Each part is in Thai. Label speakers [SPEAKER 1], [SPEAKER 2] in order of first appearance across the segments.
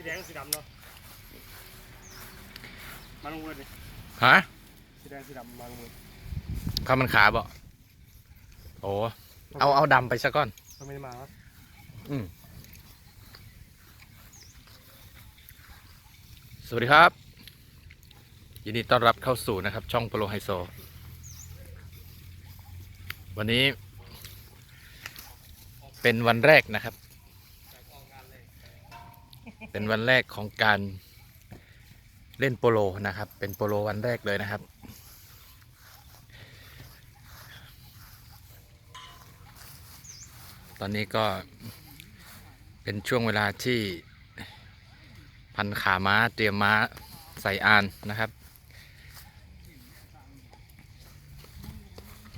[SPEAKER 1] สีแดงสีดำเนาะมาลงมือดิ
[SPEAKER 2] ฮะ
[SPEAKER 1] สีแดงสีดำมาลงมือ
[SPEAKER 2] ข้าวมันขาบ่โอ้เอาเอาดำไปซะก่อน
[SPEAKER 1] ทำไมไม่ได้มาวะ
[SPEAKER 2] อืมสวัสดีครับ ยินดีต้อนรับเข้าสู่นะครับ ช่องโปโลไฮโซ วันนี้ เป็นวันแรกนะครับ เป็นวันแรกของการเล่นโปโลนะครับ เป็นโปโลวันแรกเลยนะครับตอนนี้ก็เป็นช่วงเวลาที่พันขาม้าเตรียมม้าใส่อานนะครับ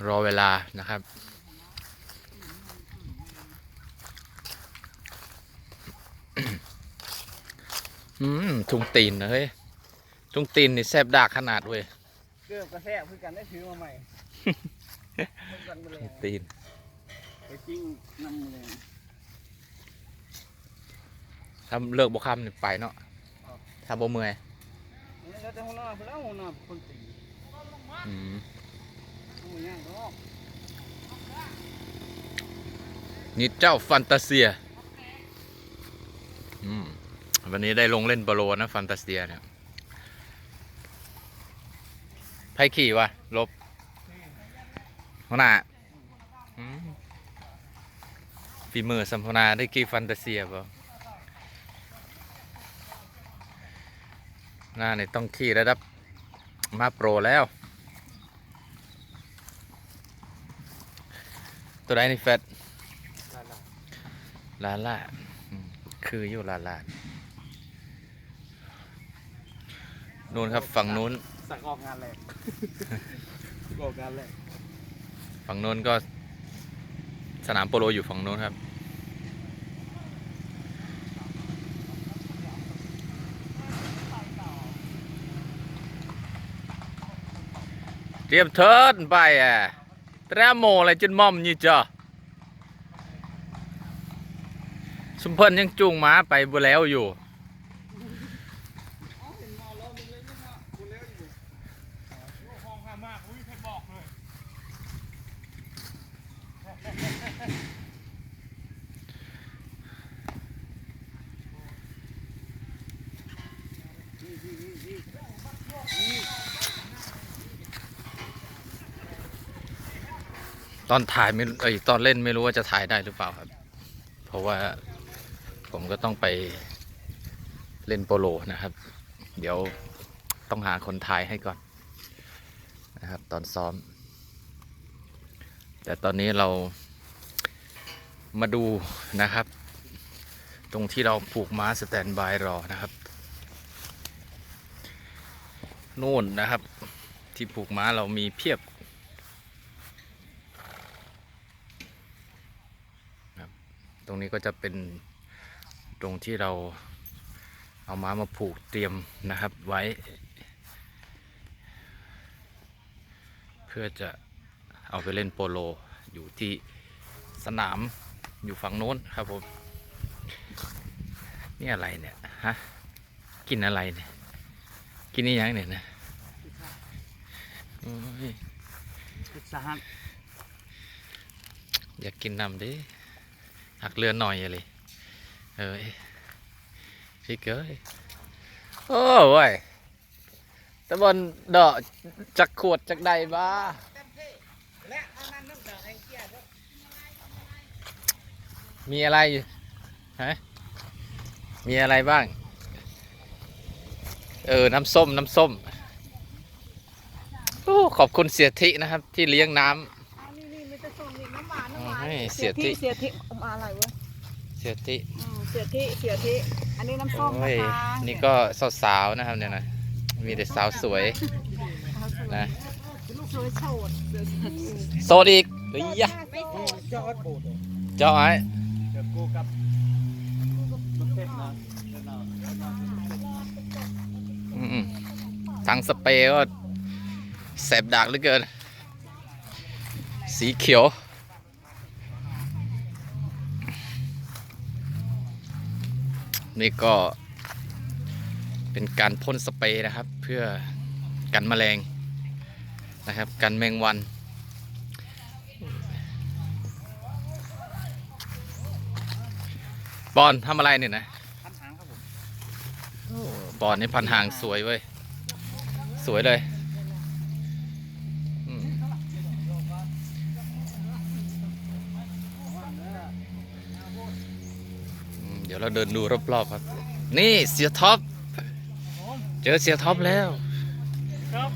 [SPEAKER 2] รอเวลานะครับ อืมทุ่งตีนนะเฮ้ยทุ่งตีนนี่แซบดากขนาดเว้ย
[SPEAKER 3] เกือบกระแทกเพื่อกันได้ถือมาใหม่เพิ่งกันไปเลย
[SPEAKER 2] ทุ่งตีน
[SPEAKER 3] ไปจิ้งน้ำเลย
[SPEAKER 2] ถ้าเลิกบ่คำนี่ไปเนาะถ้าบ่เมื่อย
[SPEAKER 3] นี่แล้วแต่หัวหน้าคนแล้วหัวหน้าคนตี
[SPEAKER 2] อืม
[SPEAKER 3] หัวย่างก็
[SPEAKER 2] นี่เจ้าฟันตาเซียอืม วันนี้ได้ลงเล่นโปโลนะ ฟันตาเซียเนี่ยไพ่ขี่วะลบหัวหน้าฝีมือสัมพนาได้กี่ฟันตาเซียบ่หน้าเนี่ยต้องขี่ระดับมาโปรแล้ว ตัวไหนนี่แฟต
[SPEAKER 1] ลาล่า
[SPEAKER 2] ลาล่า คืออยู่ลาล่า นู่นครับฝั่งนู้น
[SPEAKER 3] สั่งออกงานแรกออกงานแรก
[SPEAKER 2] ฝั่งนู้นก็ สนามโปโลอยู่ฝั่งนู้นครับ เตรียมเทิร์นไปอะแตรโมอะไรจนม่อมนี่จ้ะสุมเพิ่นยังจูงม้าไปบ่แล้วอยู่
[SPEAKER 1] ห้องห้า มากอุ้ยใครบอกเลย
[SPEAKER 2] ตอนถ่ายไม่เอ้ยตอนเล่นไม่รู้ว่าจะถ่ายได้หรือเปล่าครับ เพราะว่าผมก็ต้องไปเล่นโปโลนะครับ เดี๋ยวต้องหาคนถ่ายให้ก่อน นะครับ ตอนซ้อม แต่ตอนนี้เรามาดูนะครับ ตรงที่เราผูกม้าสแตนบายรอนะครับนู่นนะครับ ที่ผูกม้าเรามีเพียบตรงนี้ก็จะเป็นตรงที่เราเอาม้ามาผูกเตรียมนะครับไว้ พื่อจะเอาไปเล่นโปโลอยู่ที่สนามอยู่ฝั่งโน้นครับผม นี่อะไรเนี่ยฮะกินอะไรเนี่ย กินนี่ยังเนี่ยนะโอ้ย
[SPEAKER 3] พิซซ่าฮัท
[SPEAKER 2] อยากกินน้ำดิหักเรือหน่อยอะไรเอ้ยพี่เกยโอ้เว้ย ตะบนดอกจักขวดจักใดบ้า
[SPEAKER 3] และอันนั้นน้ำตาลไอ้เกี้ยก็
[SPEAKER 2] มีอะไรอยู่ฮะมีอะไรบ้าง เออ น้ำส้ม น้ำส้มโอ้ขอบคุณเสียทินะครับ ที่เลี้ยงน้
[SPEAKER 3] อันนี้นี่มันจะส่งอีกน้ำหวานน้ำหวาน
[SPEAKER 2] โอ้ยเสียที่
[SPEAKER 3] เสียที่เอามาอะไรวะำ
[SPEAKER 2] เสียทิ
[SPEAKER 3] อืมเสียที่เสียที่อันนี้น้ำส้ม
[SPEAKER 2] โอ้
[SPEAKER 3] นะ
[SPEAKER 2] ย
[SPEAKER 3] คะ
[SPEAKER 2] นี่ก็สาวๆนะครับเนี่ยนะ มีแต่สาวสวยนะ
[SPEAKER 3] ลูกสวยโสด
[SPEAKER 2] โซดอีกเฮ้ยยะ
[SPEAKER 3] ไม่โสด
[SPEAKER 1] เจ้าอัดโบดเหรอ
[SPEAKER 2] เจ้าไอ้
[SPEAKER 1] เดี๋ยวกูกับมันเต้นนะเดี๋ยวนะ
[SPEAKER 2] อืมๆทั้งสเปรย์ก็แสบดักเหลือเกิน สีเขียวนี่ก็ เป็นการพ่นสเปรย์นะครับ เพื่อกันแมลงนะครับ กันแมงวัน บอลทำอะไรเนี่ยนะ
[SPEAKER 3] พันหางครับผม
[SPEAKER 2] บอลนี่พันหางสวยเว้ย สวยเลยอืมอืมเดี๋ยวเราเดินดูรอบๆครับ นี่เสียท็อป เจอเสียท็อปแล้ว
[SPEAKER 3] ครับ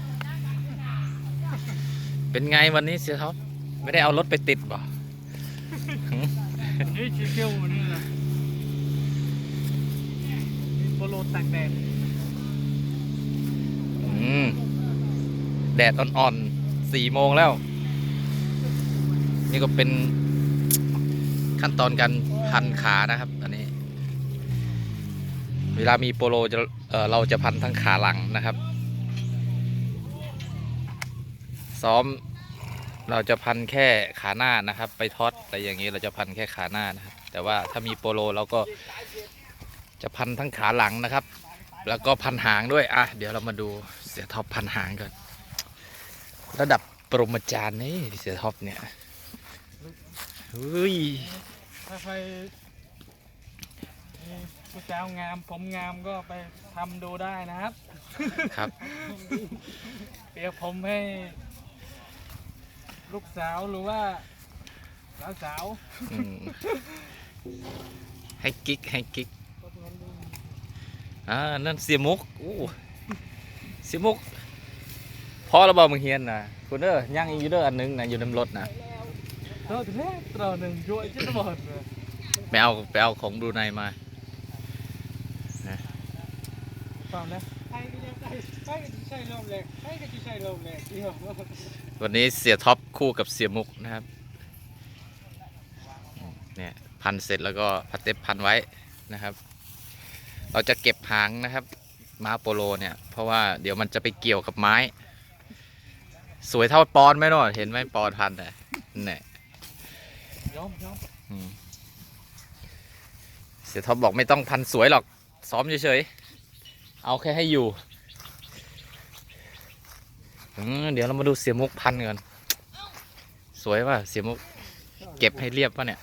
[SPEAKER 2] เป็นไงวันนี้เสียท็อป ไม่ได้เอารถไปติดบ่
[SPEAKER 3] นี่ชิเที่ยวนี่นะโปโลตากแดด
[SPEAKER 2] อืมแดดอ่อนๆสี่โมงแล้ว นี่ก็เป็นขั้นตอนการพันขานะครับอันนี้ เวลามีโปโลจะเเราจะพันทั้งขาหลังนะครับ ซ้อมเราจะพันแค่ขาหน้านะครับ ไปท็อตอะไรอย่างนี้เราจะพันแค่ขาหน้านะครับ แต่ว่าถ้ามีโปโลเราก็จะพันทั้งขาหลังนะครับ แล้วก็พันหางด้วยอะเดี๋ยวเรามาดูเสียท็อปพันหางกันระดับปรมาจารย์นี่เสียท็อปเนี่ยเฮ้ย
[SPEAKER 3] ผู้สาวงาม ผมงามก็ไปทำดูได้นะครับ
[SPEAKER 2] ครับ
[SPEAKER 3] เปรียบผมให้ ลูกสาวหรือว่าสาวสาว
[SPEAKER 2] อืมให้กิ๊กให้กิ๊กอ่านั่นเสียมุกอู้เสียมุกพอระเบิดมึงเฮียนนะคุณเด้อย่างอีกอยู่เด้ออันหนึงนะอยู่ในรถนะ
[SPEAKER 3] เท่าแรกตัวหนึ่งยั่วจิ้มหมดเลย
[SPEAKER 2] ไปเอาไปเอาของบรูไนมา
[SPEAKER 3] ฟังนะใครก็จะใส่ใครก็จะใส่ลมแรงใครก็จะใส่ลมแรงเดียว
[SPEAKER 2] วันนี้เสียท็อปคู่กับเสียมุกนะครับ เนี่ยพันเสร็จแล้วก็พัดเต็บพันไว้นะครับ เราจะเก็บหางนะครับ ม้าโปโลเนี่ย เพราะว่าเดี๋ยวมันจะไปเกี่ยวกับไม้ สวยเท่าปอนไหมเนาะเห็นไหมปอนพันอะเนี่ย
[SPEAKER 3] ยอมยอม
[SPEAKER 2] อืมเสียท็อปบอกไม่ต้องพันสวยหรอก ซ้อมเฉยๆ เอาแค่ให้อยู่เดี๋ยวเรามาดูเสียมุกพันกันสวยป่ะเสียมุก เก็บให้เรียบป่ะเนี่ย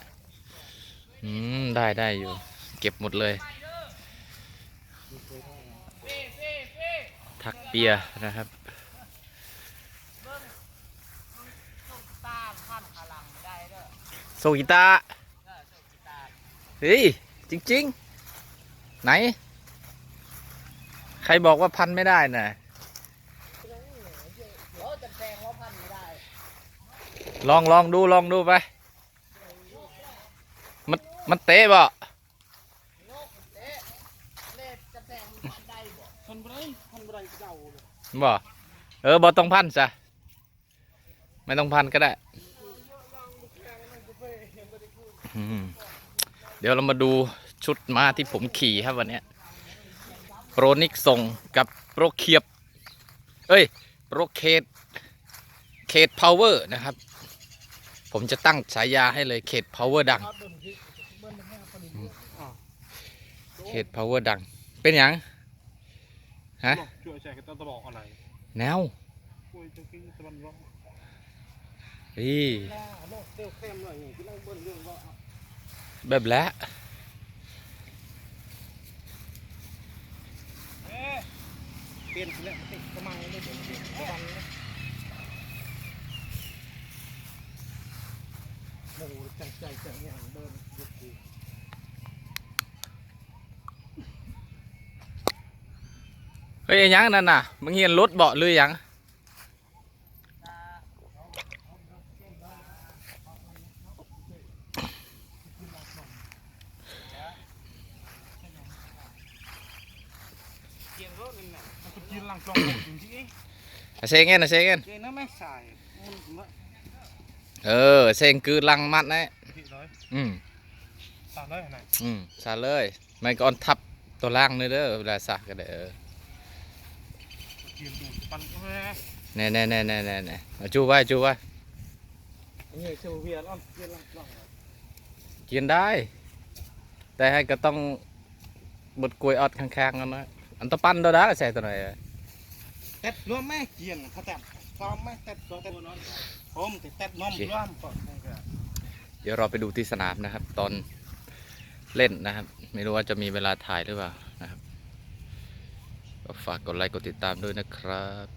[SPEAKER 2] อืม ได้ได้อยู่ เก็บหมดเลย ทักเปียนะครับ
[SPEAKER 3] ตาพันขาเด้อ
[SPEAKER 2] โซกีตาร์เฮ้ย จริง ๆ ไหน ใครบอกว่าพันไม่ได้น่ะ
[SPEAKER 3] เดี๋ยวจะแซง
[SPEAKER 2] ลองลองดูลองดูไป มันมันเตะบ่
[SPEAKER 3] บ่เก่าเลย
[SPEAKER 2] บ่เออบ่ต้องพันซะไม่ต้องพันก็ได้ เดี๋ยวเรามาดูชุดม้าที่ผมขี่ครับวันนี้ โปรนิกส่งกับโปรเคียบ เอ้ยโปรเคดเคดพาวเวอร์นะครับ ผมจะตั้งฉายาให้เลยเคดพาวเวอร์ดังเคดพาวเวอร์ดัง เป็นหยังฮะ
[SPEAKER 1] ช่วยแชร์กันต้องบอกอะไร
[SPEAKER 2] แนว
[SPEAKER 1] นตะวันร้อน
[SPEAKER 2] นี่
[SPEAKER 3] โลกเตี้ยวเข้มหน่อยที่นั่งบนเรื่องว่า
[SPEAKER 2] แบบแล้ว
[SPEAKER 3] เอ๊ะ เปลี่ยนแล้วติดกระมังไม่เปลี่ยนเปลี่ยนกระมังนะโอ้โหจังใจจังอย่างเดินยุดดี
[SPEAKER 2] เฮ้ยไอ้หยังนั่นน่ะมึงเห็นรถเบาะหรือยัง
[SPEAKER 3] เกียงรถนึงน่ะ
[SPEAKER 1] มันก็กินหลังกล่องจริงจริง
[SPEAKER 2] อะเซงเงินอะเซงเงิน
[SPEAKER 3] เกียงนั้นไม่ใส่มันมา
[SPEAKER 2] เออเซงคือลังมัดนะ
[SPEAKER 1] พี่ร้
[SPEAKER 2] เต็ดรว
[SPEAKER 1] ม
[SPEAKER 2] ไม่
[SPEAKER 3] เกี
[SPEAKER 2] ยน
[SPEAKER 3] เขาแต่ซ้อมไม่เต็ดตัวเต็ดผมติดเต็ดนมรวมก่อน
[SPEAKER 2] เดี๋ยวเราไปดูที่สนามนะครับ ตอนเล่นนะครับ ไม่รู้ว่าจะมีเวลาถ่ายหรือเปล่านะครับก็ฝากกดไลค์กดติดตามด้วยนะครับ